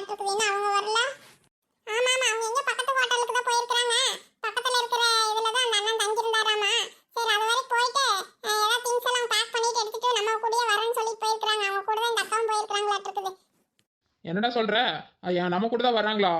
விளையாட்டுக்கு வேணா அவங்க வரல. ஆமா அவங்க எங்க பக்கத்து ஹோட்டலுக்கு தான் போயிருக்காங்க பக்கத்துல இருக்கிற இதுல தான் அந்த அண்ணன் தங்கியிருந்தாராமா? சரி அது வரை போயிட்டு ஏதாவது திங்ஸ் எல்லாம் பேக் பண்ணிட்டு எடுத்துட்டு நம்ம கூடயே வரேன்னு சொல்லி போயிருக்காங்க அவங்க கூட தான் இந்த அக்காவும் போயிருக்காங்களாட்டு இருக்குது. என்னடா சொல்ற? நம்ம கூட தான் வராங்களா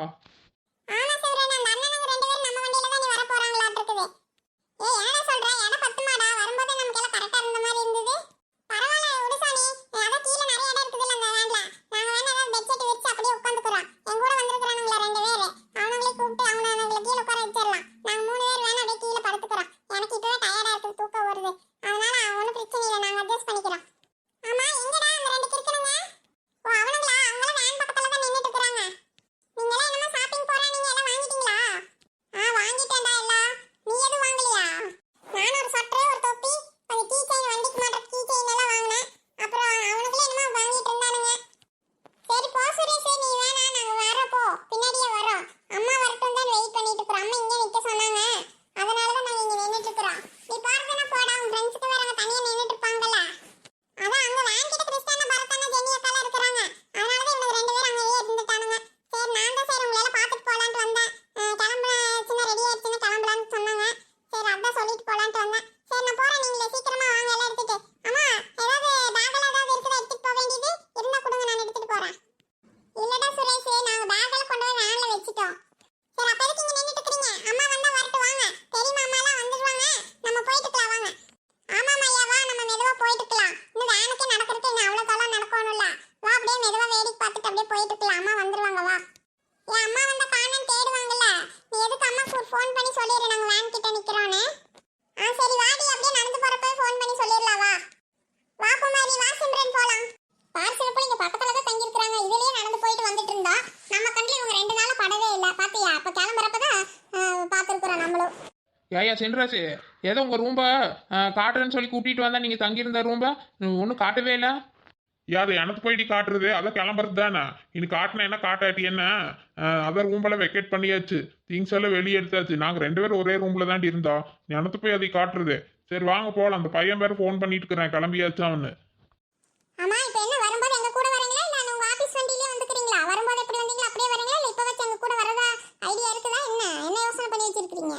பண்ணி சொல்லிடு நாங்க வேன் கிட்ட நிக்கிறோன்னு. ஆ சரி வாடி அப்படியே நடந்து போறப்ப ஃபோன் பண்ணி சொல்லிடலாம் வா. வா குமாரி வா சிம்ரன் போலாம். பார்சல் போய் இங்க பக்கத்துல தான் தங்கி இருக்காங்க இதுலயே நடந்து போயிட்டு வந்துட்டு இருந்தா நம்ம கண்ணுல இவங்க ரெண்டு நாளா படவே இல்ல. பாத்தியா? அப்ப கிளம்புறப்பதான் பாத்துருக்குறோம் நம்மளும். ஏயா சென்ட்ராசு ஏதோ உங்கள் ரூம்பை காட்டுறேன்னு சொல்லி கூட்டிகிட்டு வந்தால் நீங்கள் தங்கியிருந்த ரூம்பை ஒன்றும் காட்டவே இல்லை. ஏன் எனக்கு போயிட்டு காட்டுறது? அதான் கிளம்புறது தானே. இன்னைக்கு காட்டினா என்ன காட்டாட்டி என்ன? அதான் ரூம்பெல்லாம் வெக்கேட் பண்ணியாச்சு. திங்ஸ் எல்லாம் வெளியே எடுத்தாச்சு. நாங்கள் ரெண்டு பேரும் ஒரே ரூம்ல தாண்டி இருந்தோம். எனக்கு போய் அதை காட்டுறது? சரி வாங்க போகலாம் அந்த பையன் பேர் ஃபோன் பண்ணிட்டு இருக்கிறேன். கிளம்பியாச்சு அவனு ஆமா இப்போ என்ன வரும்போது எங்க கூட வரீங்களா இல்ல உங்க ஆபீஸ் வண்டியிலே வந்துக்கிறீங்களா வரும்போது எப்படி வந்தீங்களா அப்படியே வரீங்களா இல்ல இப்ப வச்சு எங்க கூட வரதா ஐடியா இருக்குதா என்ன என்ன யோசனை பண்ணி வச்சிருக்கீங்க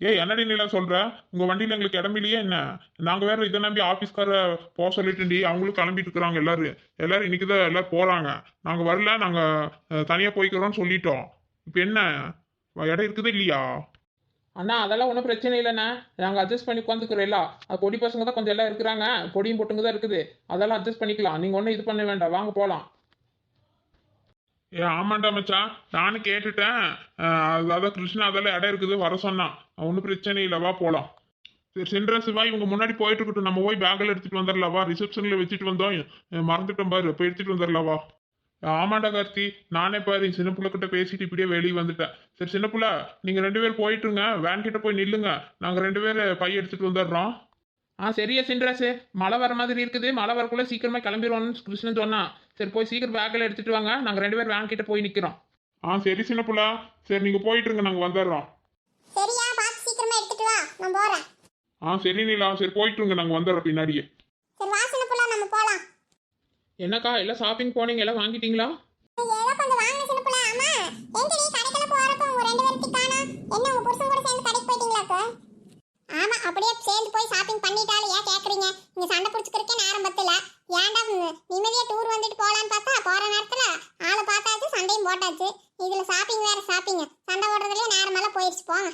ஏய் என்னடி நீலாம் சொல்ற? உங்க வண்டியில எங்களுக்கு இடமில்லையே என்ன? நாங்க வேற இதை நம்பி ஆபீஸ்கார போக சொல்லிட்டுண்டி அவங்களும் கிளம்பிட்டு இருக்கிறாங்க எல்லாரும் எல்லாரும் இன்னைக்குதான் எல்லாரும் போறாங்க. நாங்க வரல. நாங்க அஹ், தனியா போய்க்கிறோம்னு சொல்லிட்டோம். இப்போ என்ன? இடம் இருக்குது இல்லையா? அண்ணா அதெல்லாம் ஒன்றும் பிரச்சனை இல்லைண்ணா. நாங்கள் அட்ஜஸ்ட் பண்ணி உட்காந்துக்கிறோம்ல அது பொடி பசங்க தான் கொஞ்சம் எல்லாம் இருக்கிறாங்க. பொடியும் பொட்டுங்க தான் இருக்குது. அதெல்லாம் அட்ஜஸ்ட் பண்ணிக்கலாம். நீங்கள் ஒன்றும் இது பண்ண வேண்டாம். வாங்க போகலாம் ஏ ஆமாண்டா மச்சான் நானும் கேட்டுட்டேன். அதாவது கிருஷ்ணா அதெல்லாம் இடம் இருக்குது வர சொன்னான். ஒன்றும் பிரச்சனை இல்லைவா போகலாம் சரி சென்ற சிவா இவங்க முன்னாடி போயிட்டு இருக்கட்டும். நம்ம போய் பேக்கில் எடுத்துகிட்டு வந்துடலாவா ரிசப்ஷனில் வச்சுட்டு வந்தோம். மறந்துட்டோம் பாரு. போய் எடுத்துகிட்டு வந்துடலாவா ஆமாண்டா கார்த்தி. நானே பாரு சின்ன பிள்ளைகிட்ட பேசிட்டு இப்படியே வெளியே வந்துட்டேன். சரி சின்ன பிள்ளை நீங்கள் ரெண்டு பேரும் போயிட்டுருங்க. வேன் கிட்ட போய் நில்லுங்க. நாங்கள் ரெண்டு பேரும் பையன் எடுத்துகிட்டு வந்துடுறோம். ஆ சரியா சென்ட்ராசு மழை வர மாதிரி இருக்குது. மழை வரக்குள்ள சீக்கிரமா கிளம்பிடுவோம்னு கிருஷ்ணன் சொன்னான் சரி போய் சீக்கிரம் பேக்கில் எடுத்துட்டு வாங்க. நாங்கள் ரெண்டு பேரும் வேன் கிட்ட போய் நிற்கிறோம் ஆ சரி சின்ன பிள்ளை. சரி நீங்க போயிட்டுருங்க நாங்க வந்துடுறோம். சரியா பார்த்து சீக்கிரமா எடுத்துட்டு வா. நான் போறேன். ஆ சரி நீலா. சரி போயிட்டுருங்க நாங்க வந்துடுறோம் பின்னாடியே. சரி வாசனை புள்ள. நம்ம போலாம். என்னக்கா எல்லாம் ஷாப்பிங் போனீங்க? எல்லாம் வாங்கிட்டீங்களா? ஏதோ கொஞ்சம் வாங்கின சின்ன புள்ள. ஆமா எங்க நீ கடைக்குள்ள போறப்ப உங்க ரெண்டு பேரும் காணா என்ன உங்க புருஷன் கூட சேர்ந்து கடைக்கு போயிட்டீங்களாக்கா ஆமா அப்படியே சேர்ந்து போய் ஷாப்பிங் பண்ணிட்டாலும் ஏன் கேக்குறீங்க? நீங்க சண்டை பிடிச்சிக்கிறக்கே நேரம் பத்தல. ஏன்டா நிம்மதியாக டூர் வந்துட்டு போகலான்னு பார்த்தா போற நேரத்துல ஆளை பார்த்தாச்சு சண்டையும் போட்டாச்சு. இதில் ஷாப்பிங் வேற ஷாப்பிங் சண்டை போடுறதுலேயே நேரமெல்லாம் போயிடுச்சு போங்க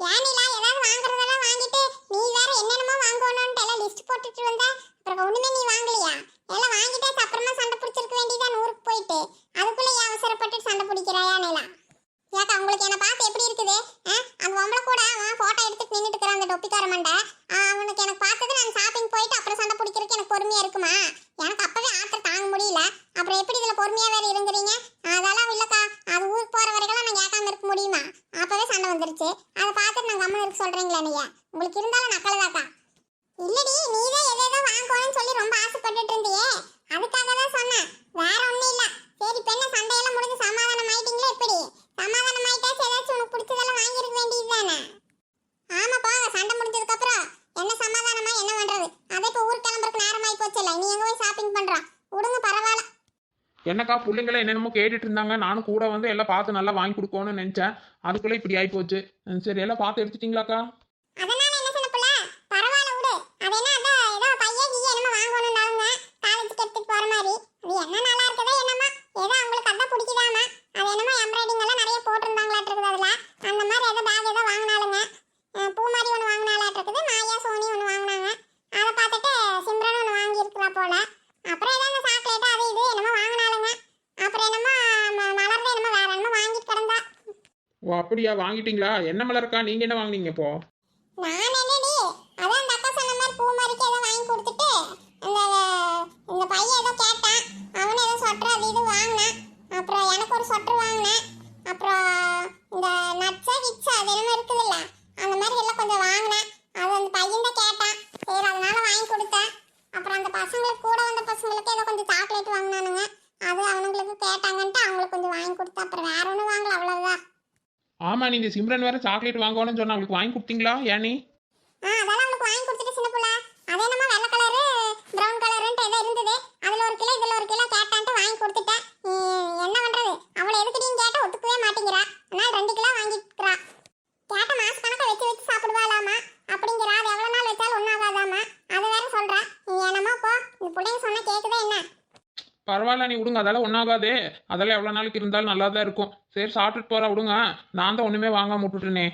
ஏனிலா ஏதாவது வாங்குறதெல்லாம் வாங்கிட்டு நீ வேற என்னென்னமோ வாங்கணும்ன்ட்டு எல்லாம் லிஸ்ட் போட்டுட்டு வந்த? அப்புறம் ஒன்றுமே நீ வாங்கலையா எல்லாம் வாங்கிட்டாச்சு அப்புறமா சண்டை பிடிச்சிருக்க வேண்டியதான் ஊருக்கு போயிட்டு அதுக்குள்ள ஏன் அவசரப்பட்டு சண்டை பிடிக்கிறாயா நிலா ஏக்கா உங்களுக்கு என்ன பார்த்து எப்படி இருக்குது ஆ? அந்த பொம்பளை கூட அவன் போட்டோ எடுத்துட்டு நின்றுட்டு இருக்கிற அந்த டொப்பிக்கார மண்டை ஆ, அவனுக்கு எனக்கு பார்த்தது நான் ஷாப்பிங் போயிட்டு அப்புறம் சண்டை பிடிக்கிறதுக்கு எனக்கு பொறுமையா இருக்குமா எனக்கு அப்பவே ஆத்திரம் தாங்க முடியல அப்புறம் எப்படி இதுல பொறுமையா வேற இருந்துறீங்க அதெல்லாம் இல்லக்கா அது ஊருக்கு போற வரைக்கும் நான் கேட்காம இருக்க முடியுமா அப்பவே சண்டை வந்துருச்சு அதை நான் கம்மன் இருக்க சொல்றீங்களா நீங்க உங்களுக்கு இருந்தாலும் நக்கலதாக்கா இல்லடி நீதான் எதோ வாங்கணும்னு சொல்லி ரொம்ப ஆசைப்பட்டுட்டு இருந்தியே. அதுக்காக தான் சொன்னேன். வேற ஒண்ணும் இல்ல. சரி இப்ப என்ன சண்டையெல்லாம் முடிஞ்சு சமாதானம் ஆயிட்டீங்களா எப்படி? சமாதானம் ஆயிட்டாச்சு ஏதாச்சும் உனக்கு பிடிச்சதெல்லாம் வாங்கியிருக்க வேண்டியது தானே ஆமா போங்க. சண்டை முடிஞ்சதுக்கு அப்புறம் என்ன சமாதானமா என்ன பண்றது? அதே இப்போ ஊர் கிளம்புறதுக்கு நேரம் ஆகி போச்சுல்ல நீ எங்க போய் ஷாப்பிங் பண்றான் விடுங்க பரவாயில்ல. என்னக்கா பிள்ளைங்கள என்னென்னமோ கேட்டுட்டு இருந்தாங்க. நானும் கூட வந்து எல்லாம் பார்த்து நல்லா வாங்கி கொடுக்கணும்னு நினச்சேன். அதுக்குள்ளே இப்படி ஆகிப்போச்சு சரி எல்லாம் பார்த்து எடுத்துட்டிங்களாக்கா அதனால என்ன சொன்ன புள்ள பரவாயில்ல விடு அது என்ன அதான் ஏதோ பையன் கீய என்னமோ வாங்கணும்னாலுங்க காலேஜுக்கு எடுத்துட்டு போற மாதிரி அது என்ன நல்லா இருக்குதோ என்னமா ஏதோ அவங்களுக்கு ஓ அப்படியா? வாங்கிட்டீங்களா? என்ன மலர்க்கா? நீங்கள் என்ன வாங்குனீங்க இப்போ? நான் என்னடி? அதான் அந்த அக்கா சொன்ன மாதிரி பூ மாதிரிக்கு ஏதோ வாங்கி கொடுத்துட்டு அந்த இந்த பையன் ஏதோ கேட்டான். அவன் ஏதோ சொட்டர் அது இது வாங்கினான். அப்புறம் எனக்கு ஒரு சொட்டர் வாங்கினேன். அப்புறம் இந்த நட்ஸா கிட்ஸா அது என்னமோ இருக்குதுல்ல. அந்த மாதிரி எல்லாம் கொஞ்சம் வாங்கினேன். அது அந்த பையன் தான் கேட்டான். சரி அதனால வாங்கி கொடுத்தேன். அப்புறம் அந்த பசங்களுக்கு கூட வந்த பசங்களுக்கு ஏதோ கொஞ்சம் சாக்லேட் வாங்கினானுங்க. அது அவனுங்களுக்கு கேட்டாங்கன்ட்டு அவங்களுக்கு கொஞ்சம் வாங்கி கொடுத்தேன். அப்புறம் வேற ஒன்றும் வாங்கல அவ்வளவுதான். ஆமாம் நீங்கள் சிம்ரன் வேறு சாக்லேட் வாங்கணும்னு சொன்னா அவங்களுக்கு வாங்கி கொடுத்தீங்களா ஏனி? ஆ அதெல்லாம் அவனுக்கு வாங்கி கொடுத்துட்டு சின்ன புள்ள. அதே நம்ம வெள்ளை கலரு பிரவுன் கலருன்ட்டு ஏதோ இருந்தது. அதுல ஒரு கிலோ இதுல ஒரு கிலோ கேட்டான்ட்டு வாங்கி கொடுத்துட்டேன். ம், என்ன பண்றது? அவளை எதுக்கு நீங்க கேட்ட ஒத்துக்கவே மாட்டேங்கிறா. அதனால ரெண்டு கிலோ வாங்கிக்கிறா. கேட்ட மாச கணக்கா வச்சு வச்சு சாப்பிடுவாளாமா? அப்படிங்கிறா. அது எவ்வளவு நாள் வச்சாலும் ஒன்றாகாதாமா அதை வேற சொல்றா. நீ என்னமோ போ. இந்த பிள்ளைங்க சொன்னா கேக்குதா என்ன? பரவாயில்ல நீ விடுங்க அதெல்லாம் ஒன்றாகாதே அதெல்லாம் எவ்வளோ நாளைக்கு இருந்தாலும் நல்லா தான் இருக்கும். சரி சாப்பிட்டுட்டு போகிறா விடுங்க நான் தான் ஒன்றுமே வாங்காம விட்டுட்டேனே.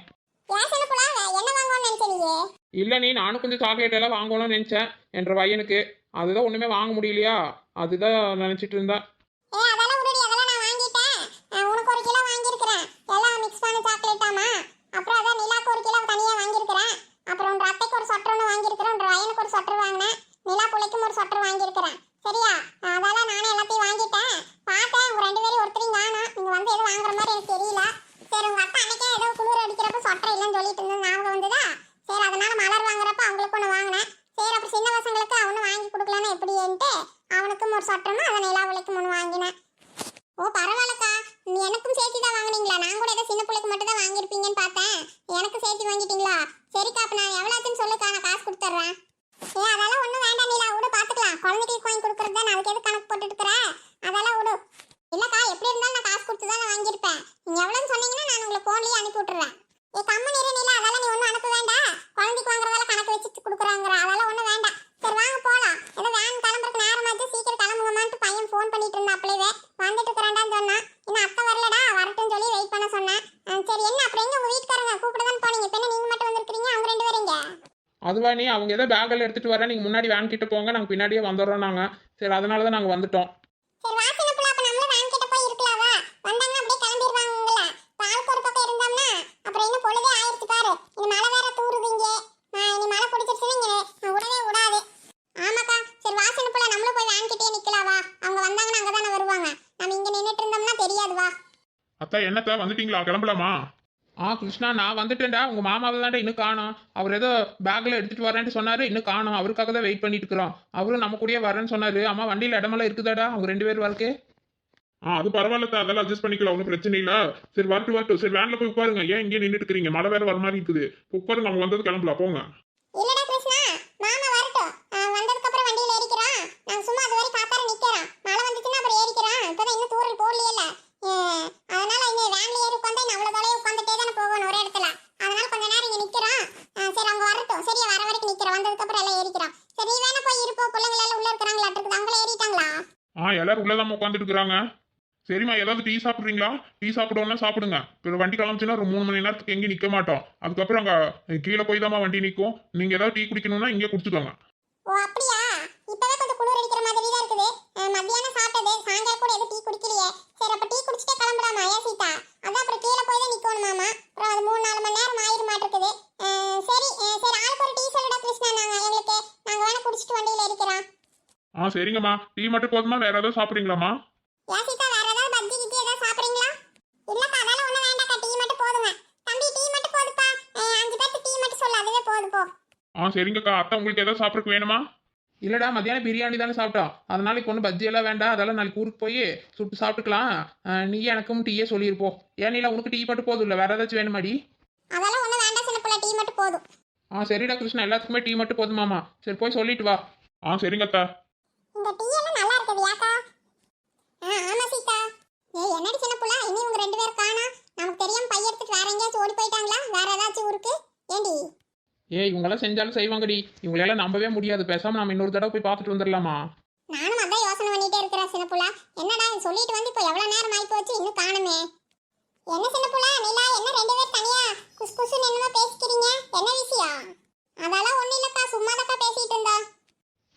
இல்லை நீ நானும் கொஞ்சம் சாக்லேட் எல்லாம் வாங்கணும்னு நினச்சேன். என்ற பையனுக்கு. அதுதான் ஒன்றுமே வாங்க முடியலையா? அதுதான் நினச்சிட்டு இருந்தேன் அப்புறம் அதான் நிலாக்கு ஒரு கிலோ தனியாக வாங்கியிருக்கிறேன். அப்புறம் உன் அத்தைக்கு ஒரு சொட்டர் ஒன்று வாங்கியிருக்கிறேன். உன் வயனுக்கு ஒரு சொட்டர் வாங்கினேன். நிலா பிள்ளைக்கும் ஒரு சொட்டர் வாங்கியிருக்கிறேன் சரியா அதெல்லாம் நானே எல்லாத்தையும் வாங்கிட்டேன் பார்த்தேன் உங்க ரெண்டு பேரும் ஒருத்தரையும் காணோம் நீங்க வந்து எதுவும் வாங்குற மாதிரி எனக்கு தெரியல சரி உங்க அத்தை அன்னைக்கே ஏதோ குளிர் அடிக்கிறப்ப சொட்டர் இல்லைன்னு சொல்லிட்டு இருந்தது ஞாபகம் வந்ததா சரி அதனால மலர் வாங்குறப்ப அவங்களுக்கு ஒன்று வாங்கினேன் சரி அப்புறம் சின்ன பசங்களுக்கு அவனு வாங்கி கொடுக்கலன்னு எப்படின்ட்டு அவனுக்கும் ஒரு சொட்டர்னா அதை நிலாவளிக்கும் ஒன்று வாங்கினேன் ஓ பரவாயில்லக்கா நீ எனக்கும் சேர்த்து தான் வாங்குனீங்களா நான் கூட ஏதோ சின்ன பிள்ளைக்கு மட்டும் தான் வாங்கியிருப்பீங்கன்னு பார்த்தேன் எனக்கு சேர்த்து வாங்கிட்டீங்களா சரிக்கா அப்ப நான் எவ்வளோ ஆச்சுன்னு சொல்லுக்கா நான் காசு கொடுத்துட்றேன். ஏ அதெல்லாம் ஒன்றும் வேண்டாம் நீலா விடு பார்த்துக்கலாம் குழந்தைக்கு வாங்கி கொடுக்குறது தான். அதுக்கு எது கணக்கு போட்டுட்டு இருக்கிற அதெல்லாம் விடு. இல்லக்கா எப்படி இருந்தாலும் நான் காசு கொடுத்து தான் நான் வாங்கியிருப்பேன். நீங்க எவ்வளோன்னு சொன்னீங்கன்னா நான் உங்களுக்கு ஃபோன்லேயே அனுப்பி விட்டுறேன். ஏ கம்மு நிறு நீலா அதெல்லாம் நீ ஒன்றும் அனுப்ப வேண்டாம். குழந்தைக்கு வாங்குறதால கணக்கு வச்சு கொடுக்குறாங்கிற அதெல்லாம் ஒன்றும் வேண்டாம். சரி வாங்க போகலாம் ஏதோ வேன் கிளம்புறதுக்கு நேரமாச்சு. சீக்கிரம் கிளம்புங்கம்மான்ட்டு பையன் ஃபோன் பண்ணிட்டு இருந்தா அப்படியே வந்துட்டு இருக்கிறான்டான்னு சொன்னான். இன்னும் அத்தை வரலடா வரட்டும்னு சொல்லி வெயிட் பண்ண சொன்னேன். சரி என்ன அப்புறம் எங்க உங்க வீட்டுக்காரங்க கூப்பிட தான் போனீங்க இப்ப என்ன நீங்க மட்டும் வந்திருக்கீங்க அவங்க ரெண்டு பேரும் இங்க அதுவா நீ அவங்க ஏதோ பேக்கில் எடுத்துகிட்டு வரேன் நீங்கள் முன்னாடி வேன் கிட்ட போங்க. நாங்கள் பின்னாடியே வந்துடுறோம் நாங்கள் சரி அதனால தான் நாங்கள் வந்துட்டோம் அத்தா என்னத்தா? வந்துட்டீங்களா? கிளம்பலாமா? ஆ கிருஷ்ணா நான் வந்துட்டேன்டா. உங்கள் மாமாவை தான்டா இன்னும் காணோம். அவர் ஏதோ பேக்கில் எடுத்துகிட்டு வரேன்ட்டு சொன்னார். இன்னும் காணோம். அவருக்காக தான் வெயிட் பண்ணிட்டு இருக்கிறோம். அவரும் நம்ம கூடயே வரேன்னு சொன்னார். அம்மா வண்டியில் இடமெல்லாம் இருக்குதாடா? அவங்க ரெண்டு பேர் வரக்கு ஆ அது பரவாயில்லத்தா. அதெல்லாம் அட்ஜஸ்ட் பண்ணிக்கலாம். ஒன்றும் பிரச்சனை இல்ல. சரி வரட்டு வரட்டும். சரி வேன்ல போய் உட்காருங்க. ஏன் இங்கே நின்றுட்டு இருக்கிறீங்க? மழை வேற வர மாதிரி இருக்குது. உட்காருங்க. அவங்க வந்தது கிளம்பலாம். போங்க இல்லடா கிருஷ்ணா மாமா வரட்டும் அஹ் வந்ததுக்கு அப்புறம் வண்டியில ஏறிக்கிறோம் நாங்க சும்மா அது வரை காத்தார நிக்கிறோம் மழை வந்துச்சுன்னா அப்புறம் ஏறிக்கிறோம் இப்பதான் இன்னும் தூரல் போடலையில அதனால இந்த வேன்ல ஏறி உட்காந்தா இன்னும் அவ்வளவு தொலைவு உட்காந்துட்டே தானே போகணும் ஒரே இடத்துல அதனால கொஞ்ச நேரம் இங்க நிக்கிறோம் அஹ் சரி அவங்க வரட்டும் சரியா வர வரைக்கும் நிக்கிறோம் வந்ததுக்கு அப்புறம் எல்லாம் ஏறிக்கிறோம் சரி நீ வேணா போய் இருப்போம் பிள்ளைங்க எல்லாம் உள்ள இருக்கிறாங்களா இருக்குது அவங்களே ஏறிட்டாங்களா ஆ எல்லாரும் உள்ளதாம உட்காந்துட்டு இருக்கிறாங்க சரிம்மா ஏதாவது டீ சாப்பிட்றீங்களா? டீ சாப்பிடணும்னா சாப்பிடுங்க. இப்போ வண்டி கிளம்பிச்சுன்னா ஒரு மூணு மணி நேரத்துக்கு எங்கேயும் நிற்க மாட்டோம். அதுக்கப்புறம் அங்கே கீழே போய் தாம்மா வண்டி நிற்கும். நீங்கள் ஏதாவது டீ குடிக்கணும்னா இங்கே குடிச்சுக்கோங்க ஓ அப்படியா இப்பவே கொஞ்சம் குளிர் அடிக்கிற மாதிரி தான் இருக்குது அஹ் மத்தியானம் சாப்பிட்டது சாயங்காலம் கூட எதுவும் டீ குடிக்கலையே சரி அப்ப டீ குடிச்சிட்டே கிளம்புறாமா ஏன் சீதா அதான் அப்புறம் கீழே போய் தான் நிக்கணுமாமா அப்புறம் அது மூணு நாலு மணி நேரம் ஆயிர மாட்டிருக்குது அஹ் சரி அஹ் சரி ஆளுக்கு ஒரு டீ சொல்லுடா கிருஷ்ணா நாங்க எங்களுக்கு நாங்க வேணா குடிச்சிட்டு வண்டியில இருக்கிறோம் ஆ சரிங்கம்மா டீ மட்டும் போதுமா வேற ஏதாவது சாப்பிட்றீங்களாம்மா ஏன் சீதா வேற ஏதாவது பஜ்ஜி கிஜ்ஜி ஏதாவது சாப்பிடுறீங்களா இல்லக்கா அதெல்லாம் ஒண்ணும் வேண்டாக்கா டீ மட்டும் போதுங்க தம்பி டீ மட்டும் போதுப்பா அஹ் அஞ்சு பேருக்கு டீ மட்டும் சொல்லு. அதுவே போதும் போ. ஆ சரிங்கக்கா. அத்தை உங்களுக்கு ஏதாவது சாப்பிட்றதுக்கு வேணுமா? இல்லைடா மத்தியானம் பிரியாணி தானே சாப்பிட்டோம். அதனால இப்போ ஒன்றும் பஜ்ஜி எல்லாம் வேண்டாம். அதெல்லாம் நாளைக்கு ஊருக்கு போய் சுட்டு சாப்பிட்டுக்கலாம். நீ எனக்கும் டீயே சொல்லியிருப்போம் ஏன் நீல உனக்கு டீ மட்டும் போதும் இல்லை? வேற ஏதாச்சும் வேணுமாடி அதெல்லாம் ஒண்ணும் வேண்டாம் சின்ன பிள்ளை. டீ மட்டும் போதும். ஆ சரிடா கிருஷ்ணா. எல்லாத்துக்குமே டீ மட்டும் போதுமாமா சரி போய் சொல்லிட்டு வா. ஆ சரிங்க அத்தா. இந்த டீ எல்லாம் நல்லா இருக்குது யாக்கா ஆ ஆமா சீதா. ஏய் என்னடி சின்ன புள்ள? இனி உங்க ரெண்டு பேரும் காணா? நமக்கு தெரியாம பைய எடுத்துட்டு வேற எங்கேயாச்சும் ஓடி போயிட்டாங்களா? வேற ஏதாச்சும் ஊருக்கு? ஏண்டி? ஏய் இவங்கெல்லாம் செஞ்சாலும் செய்வாங்கடி. இவங்களெல்லாம் நம்பவே முடியாது. பேசாம நம்ம இன்னொரு தடவை போய் பார்த்துட்டு வந்துடலாமா? நானும் அதான் யோசனை பண்ணிட்டே இருக்கிறேன் சின்ன புள்ள. என்னடா சொல்லிட்டு வந்து இப்போ எவ்வளவு நேரம் ஆகி போச்சு இன்னும் காணுமே. என்ன சின்ன புள்ள? நிலா என்ன ரெண்டு பேரும் தனியா குசு குசுன்னு என்னமோ பேசிக்கிறீங்க? என்ன விஷயம்? அதெல்லாம் ஒண்ணும் இல்லக்கா சும்மா பேசிட்டு இருந்தா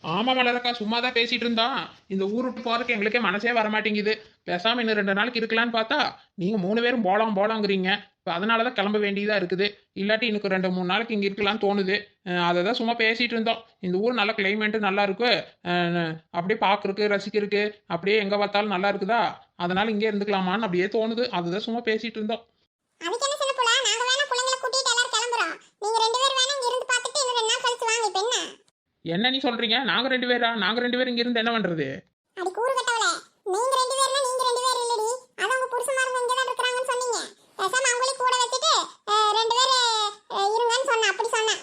ஆமா மலரக்கா சும்மா தான் பேசிட்டு இருந்தா இந்த ஊர் விட்டு போறதுக்கு எங்களுக்கே மனசே வர மாட்டேங்குது பேசாம இன்னும் ரெண்டு நாளைக்கு இருக்கலான்னு பார்த்தா நீங்க மூணு பேரும் போலாம் போலாங்கிறீங்க. இப்போ அதனால தான் கிளம்ப வேண்டியதா இருக்குது. இல்லாட்டி இன்னும் ரெண்டு மூணு நாளைக்கு இங்கே இருக்கலாம்னு தோணுது. அதை தான் சும்மா பேசிட்டு இருந்தோம். இந்த ஊர் நல்ல கிளைமேட்டு நல்லா இருக்கு. அப்படியே பார்க்குறக்கு ரசிக்கிறதுக்கு அப்படியே எங்கே பார்த்தாலும் நல்லா இருக்குதா? அதனால இங்கே இருந்துக்கலாமான்னு அப்படியே தோணுது. அதுதான் சும்மா பேசிட்டு இருந்தோம் அதுக்கு என்ன சின்ன புள்ள நாங்க வேணா பிள்ளைங்களை கூட்டிட்டு எல்லாரும் கிளம்புறோம் நீங்க ரெண்டு பேரும் வேணா இங்க இருந்து பார்த்துட்டு இன்னும் ரெண்டு நாள் கழிச்சு வாங்க இப்ப என்ன என்ன நீ சொல்றீங்க? நாங்க ரெண்டு பேரா? நாங்க ரெண்டு பேரும் இங்க இருந்து என்ன பண்றது அடி கூறு கட்டவளே நீங்க ரெண்டு பேர்னா நீங்க ரெண்டு பேர் இல்லடி அது உங்க புருஷமாருங்க இங்க தான் இருக்கிறாங்கன்னு சொன்னீங்க பேசாம அவங்களையும் கூட வச்சுட்டு அஹ், ரெண்டு பேர் இருங்கன்னு சொன்னேன் அப்படி சொன்னேன்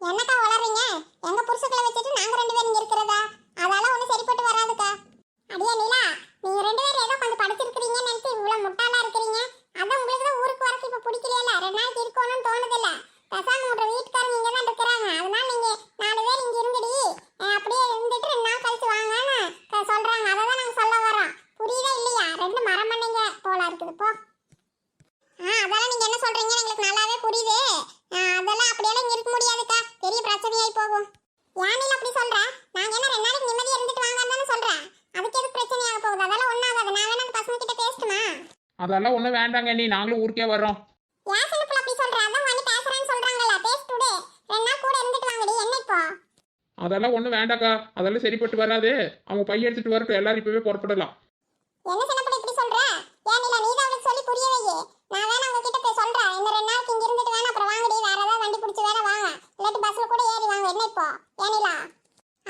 என்னக்கா வளர்றீங்க எங்க புருஷங்களை வச்சுட்டு நாங்க ரெண்டு பேரும் இங்க இருக்கிறதா அதெல்லாம் ஒண்ணு சரிப்பட்டு வராதுக்கா அடியே நிலா நீங்க ரெண்டு பேரும் ஏதோ கொஞ்சம் படிச்சிருக்கிறீங்கன்னு நினைச்சு இவ்வளவு முட்டாளா இருக்கிறீங்க அதான் உங்களுக்கு தான் ஊருக்கு வரக்கு இப்ப பிடிக்கலையில ரெண்டு நாளைக்கு இருக்கணும்னு தோணுதில்ல பேசாம உங்க வீட்டுக்காரங்க இங்க தான் இருக்கிறாங்க அதனால நீங்க நாலு பேர் இங்க இருந்துடி அஹ், அப்படியே இருந்துட்டு ரெண்டு நாள் கழிச்சு வாங்கன்னு க- சொல்றாங்க அதை தான் நாங்க சொல்ல வரோம் புரியுதா இல்லையா ரெண்டு மரம் பண்ணீங்க போல இருக்குது போ ஆ அதெல்லாம் நீங்க என்ன சொல்றீங்கன்னு எங்களுக்கு நல்லாவே புரியுது ஆ, அதெல்லாம் அப்படியெல்லாம் இங்க இருக்க முடியாதுக்கா பெரிய பிரச்சனையாய் போகும் யானில அப்படி சொல்ற நாங்க என்ன ரெண்டு நாளைக்கு நிம்மதியா இருந்துட்டு வாங்கன்னு தானே சொல்றேன் அதுக்கு எதுக்கு பிரச்சனையாக போகுது அதெல்லாம் ஒன்றும் ஆகாது நான் வேணா அந்த பசங்க கிட்ட பேசட்டுமா அதெல்லாம் ஒன்றும் வேண்டாங்க நீ நாங்களும் ஊருக்கே இப்போ? அதெல்லாம் ஒன்றும் வேண்டாக்கா அதெல்லாம் சரிப்பட்டு வராது. அவங்க பையன் எடுத்துட்டு வரட்டும் எல்லாரும் இப்பவே புறப்படலாம். போய் சொல்றேன்.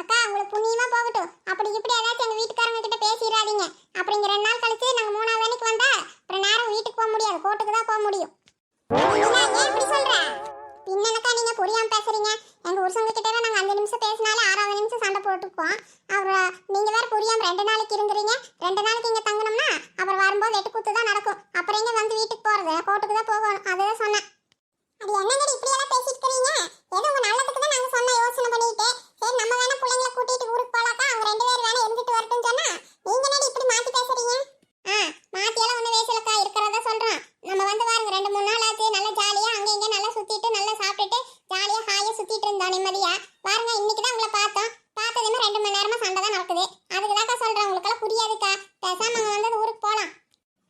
அக்கா உங்களுக்கு புண்ணியமா போகட்டும். அப்படி இப்படி ஏதாச்சும் எங்க வீட்டுக்காரங்க கிட்ட பேசிடாதீங்க. அப்புறம் இங்க ரெண்டு நாள் கழிச்சு நாங்க மூணாவது வேலைக்கு வந்தா அப்புறம் நேரம் வீட்டுக்கு போக முடியாது. கோர்ட்டுக்கு தான் போக முடியும். ஏன் இப்படி சொல்ற? பின்னனக்கா நீங்க புரியாம பேசுறீங்க. எங்க உருசங்க கிட்ட நாங்க அஞ்சு நிமிஷம் பேசினாலே ஆறாவது நிமிஷம் சண்டை போட்டுக்குவோம். அவர் நீங்க வேற புரியாம ரெண்டு நாளைக்கு இருந்துறீங்க. ரெண்டு நாளைக்கு இங்க தங்கணும்னா அப்புறம் வரும்போது வெட்டுக்குத்து தான் நடக்கும். அப்புறம் இங்க வந்து வீட்டுக்கு போறது? கோர்ட்டுக்கு தான் போகணும். அதுதான் சொன்னேன். அது என்னங்க இப்படி எல்லாம் பேசிட்டு இருக்கீங்க? ஏதோ உங்க நல்லதுக்கு தான் நாங்க சொன்ன யோசனை பண்ணிட்டு. சரி நம்ம வேணா பிள்ளைங்கள கூட்டிட்டு ஊருக்கு போலாக்கா. அவங்க ரெண்டு பேரும் வேணா இருந்துட்டு வரட்டும் சொன்னா நீங்க என்னடி இப்படி மாத்தி பேசுறீங்க? ஆ மாத்தி எல்லாம் ஒண்ணு பேசலக்கா இருக்கிறதா சொல்றோம் நம்ம வந்து பாருங்க ரெண்டு மூணு நாள் ஆச்சு நல்லா ஜாலியா அங்க இங்க நல்லா சுத்திட்டு நல்லா சாப்பிட்டுட்டு ஜாலியா ஹாயா சுத்திட்டு இருந்தோம் நிம்மதியா. பாருங்க இன்னைக்கு தான் உங்களை பார்த்தோம். பார்த்ததுமே ரெண்டு மணி நேரமா சண்டை தான் நடக்குது. அதுக்கு தாக்கா சொல்றேன் உங்களுக்கெல்லாம் புரியாதுக்கா பேசாம அங்க வந்து ஊருக்கு போலாம்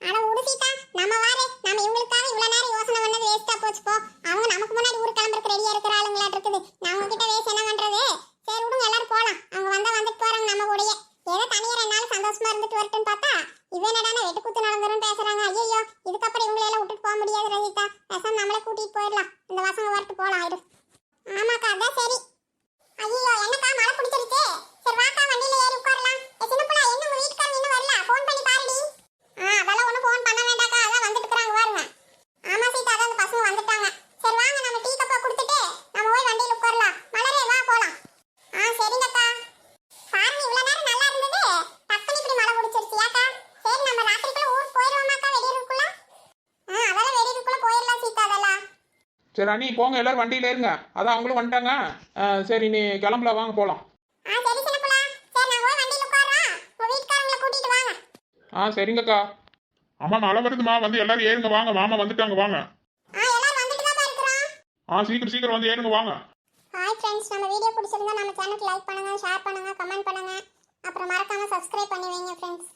அட உடுசிட்டா நம்ம வாரே நம்ம இவங்களுக்காக இவ்வளவு நேரம் யோசனை பண்ணது வேஸ்டா போச்சு போ அவங்க நமக்கு முன்னாடி ஊருக்கு கிளம்புறதுக்கு ரெடியா இருக்கிற ஆளுங்களா இருக்குது நான் உங்ககிட்ட வேஸ்ட் என்ன பண்றது சரி விடுங்க எல்லாரும் போலாம் அவங்க வந்தா வந்துட்டு போறாங்க நம்ம கூடயே ஏதோ தனியா ரெண்டு நாள் சந்தோஷமா இருந்துட்டு வரட்டும்னு பார்த்தா இவன் என்னடானா வெட்டுக்குத்து நடந்துரும் பேசுறாங்க ஐயோ இதுக்கப்புறம் இவங்களை எல்லாம் விட்டுட்டு போக முடியாது ரஞ்சிதா பேசாம நம்மளே கூட்டிட்டு போயிடலாம் இந்த வருஷம் வரட்டு போலாம் ஆயிடு ஆமாக்கா அதான் சரி ஐயோ என்னக்கா மழை பிடிச்சிருச்சு சரி வாக்கா வண்டியில ஏறி உட்காரலாம் ஏ, சின்ன புள்ள என்ன உங்க வீட்டுக்காரங்க இன்னும் வரல ஃபோன் பண்ணி பாருடி ஆ அதெல்லாம் ஒன்றும் ஃபோன் பண்ண வேண்டாக்கா அதான் வந்துட்டு இருக்காங்க பாருங்க ஆமா சீதா அதான் அந்த பசங்க வந்துட்டாங்க சரி வாங்க நம்ம டீ கப்பா கொடுத்துட்டு நம்ம போய் வண்டியில உட்காரலாம் மலரே வா போலாம் ஆ சரிங்கக்கா பாருங்க இவ்வளவு நேரம் நல்லா இருந்தது டக்குனு இப்படி மழை பிடிச்சிருச்சு ஏக்கா சரி நம்ம ராத்திரிக்குள்ள ஊருக்கு போயிடுவோமாக்கா வெடியிருக்குள்ள ஆ அதெல்லாம் வெடியிருக்குள்ள போயிடலாம் சீதா அதெல்லாம் சரி அண்ணி போங்க எல்லாரும் வண்டியில இருங்க. அதான் அவங்களும் வந்துட்டாங்க. சரி நீ கிளம்பல வாங்க போகலாம் ஆ சரி சின்னப்புல சரி நான் போய் வண்டியில உட்கார்றோம் உங்க வீட்டுக்காரங்களை கூட்டிட்டு வாங்க. ஆ சரிங்கக்கா. அம்மா மழை வருதுமா வந்து எல்லாரும் ஏறுங்க வாங்க. மாமா வந்துட்டாங்க வாங்க. ஆ சீக்கிரம் சீக்கிரம் வந்து ஏறுங்க வாங்க. ஹாய் ஃப்ரெண்ட்ஸ் நம்ம வீடியோ பிடிச்சிருந்தா நம்ம சேனலுக்கு லைக் பண்ணுங்க ஷேர் பண்ணுங்க கமெண்ட் பண்ணுங்க. அப்புறம் மறக்காம சப்ஸ்கிரைப் பண்ணி வைங்க ஃப்ரெண்ட்ஸ்